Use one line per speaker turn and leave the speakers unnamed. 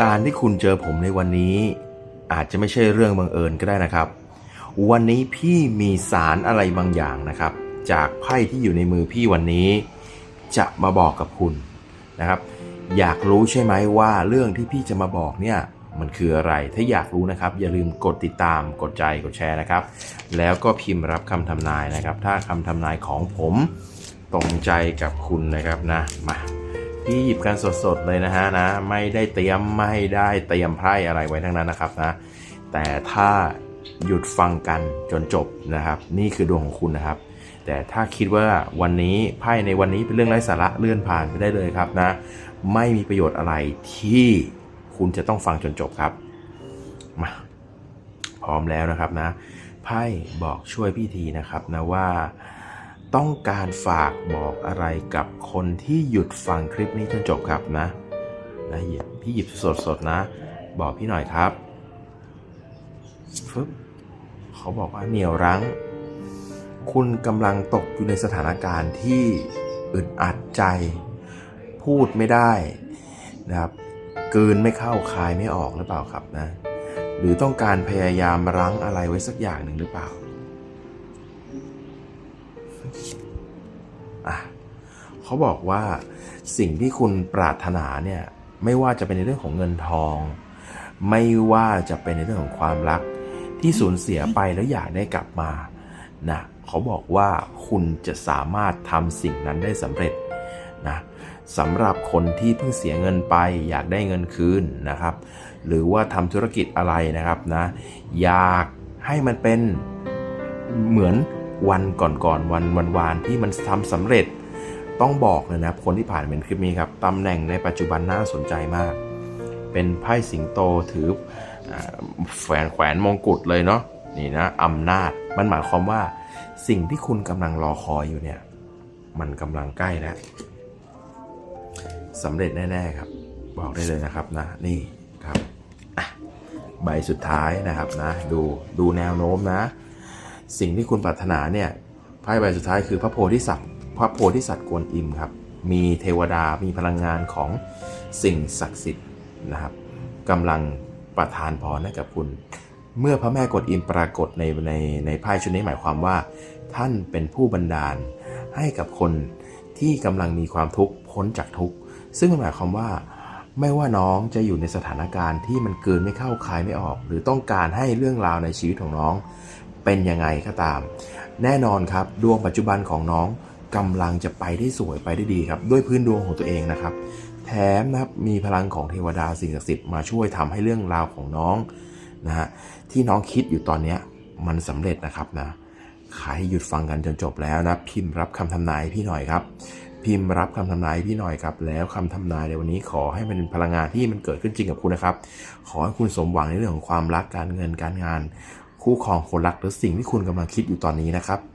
การที่คุณเจอผมในวันนี้ อาจจะไม่ใช่เรื่องบังเอิญก็ได้นะครับ วันนี้พี่มีสารอะไรบางอย่างนะครับ จากไพ่ที่อยู่ในมือพี่วันนี้ จะมาบอกกับคุณนะครับ อยากรู้ใช่ไหมว่าเรื่องที่พี่จะมาบอกเนี่ยมันคืออะไรถ้าอยากรู้นะครับ อย่าลืมกดติดตามกดใจกดแชร์นะครับ แล้วก็พิมพ์รับคำทำนายนะครับ ถ้าคำทำนายของผมตรงใจกับคุณนะครับนะมา พี่หยิบกันสดๆเลยนะฮะนะ ไม่ได้เตรียมไม่ได้เตรียมไพ่อะไรไว้ทั้งนั้นนะครับนะ แต่ถ้าหยุดฟังกันจนจบนะครับ นี่คือดวงของคุณนะครับ แต่ถ้าคิดว่าวันนี้ไพ่ในวันนี้เป็นเรื่องไร้สาระเลื่อนผ่านไปได้เลยครับนะ ไม่มีประโยชน์อะไรที่คุณจะต้องฟังจนจบครับมาพร้อมแล้วนะครับนะไพ่บอกช่วยพี่ทีนะครับนะว่า ต้องการฝากบอกอะไรกับคนที่หยุดฟังคลิปนี้จนจบครับนะนะพี่หยิบสดๆนะ บอกพี่หน่อยครับฟึบเขาบอกว่าเหนียวรั้ง คุณกำลังตกอยู่ในสถานการณ์ที่อึดอัดใจ พูดไม่ได้นะครับกืนไม่เข้าคายไม่ออกหรือเปล่าครับนะ หรือต้องการพยายามรั้งอะไรไว้สักอย่างหนึ่งหรือเปล่า อะเขาบอกว่าสิ่งที่คุณปรารถนาเนี่ยไม่ว่าจะเป็นในเรื่องของเงินทอง ไม่ว่าจะเป็นในเรื่องของความรัก ที่สูญเสียไปแล้วอยากได้กลับมานะเขาบอกว่าคุณจะสามารถทำสิ่งนั้นได้สำเร็จนะสำหรับคนที่เพิ่งเสียเงินไป อยากได้เงินคืนนะครับ หรือว่าทำธุรกิจอะไรนะครับนะอยากให้มันเป็นเหมือน วันก่อนๆวันวันวานที่มันทำสำเร็จ ต้องบอกเลยนะคนที่ผ่านเป็นคลิปนี้ครับตำแหน่งในปัจจุบันน่าสนใจมาก เป็นไพ่สิงโตถือแขวนแขวนมงกุฎเลยเนาะนี่นะอำนาจมันหมายความว่าสิ่งที่คุณกำลังรอคอยอยู่เนี่ย มันกำลังใกล้แล้วสำเร็จแน่ๆครับ บอกได้เลยนะครับนะนี่ครับใบสุดท้ายนะครับนะ ดูดูแนวโน้มนะ สิ่งที่คุณปรารถนาเนี่ยไพ่ใบสุดท้ายคือพระโพธิสัตว์ พระโพธิสัตว์กวนอิมครับ มีเทวดามีพลังงานของสิ่งศักดิ์สิทธิ์นะครับกำลังประทานพรให้กับคุณ เมื่อพระแม่กวนอิมปรากฏในในในไพ่ชุดนี้หมายความว่า ท่านเป็นผู้บันดาลให้กับคนที่กำลังมีความทุกข์พ้นจากทุกข์ซึ่งมันหมายความว่า ไม่ว่าน้องจะอยู่ในสถานการณ์ที่มันเกินไม่เข้าคายไม่ออก หรือต้องการให้เรื่องราวในชีวิตของน้อง เป็นยังไงก็ตาม แน่นอนครับดวงปัจจุบันของน้องกำลังจะไปได้สวยไปได้ดีครับ ด้วยพื้นดวงของตัวเองนะครับ แถมนะครับมีพลังของเทวดาสิ่งศักดิ์สิทธิ์มาช่วยทำให้เรื่องราวของน้องนะฮะที่น้องคิดอยู่ตอนเนี้ยมันสำเร็จนะครับนะใครหยุดฟังกันจนจบแล้วนะ พิมพ์รับคำทำนายพี่หน่อยครับ พิมพ์รับคำทำนายพี่หน่อยครับ แล้วคำทำนายในวันนี้ขอให้มันเป็นพลังงานที่มันเกิดขึ้นจริงกับคุณนะครับ ขอให้คุณสมหวังในเรื่องของความรักการเงินการงาน คู่ครองคนรักหรือสิ่งที่คุณกำลังคิดอยู่ตอนนี้นะครับ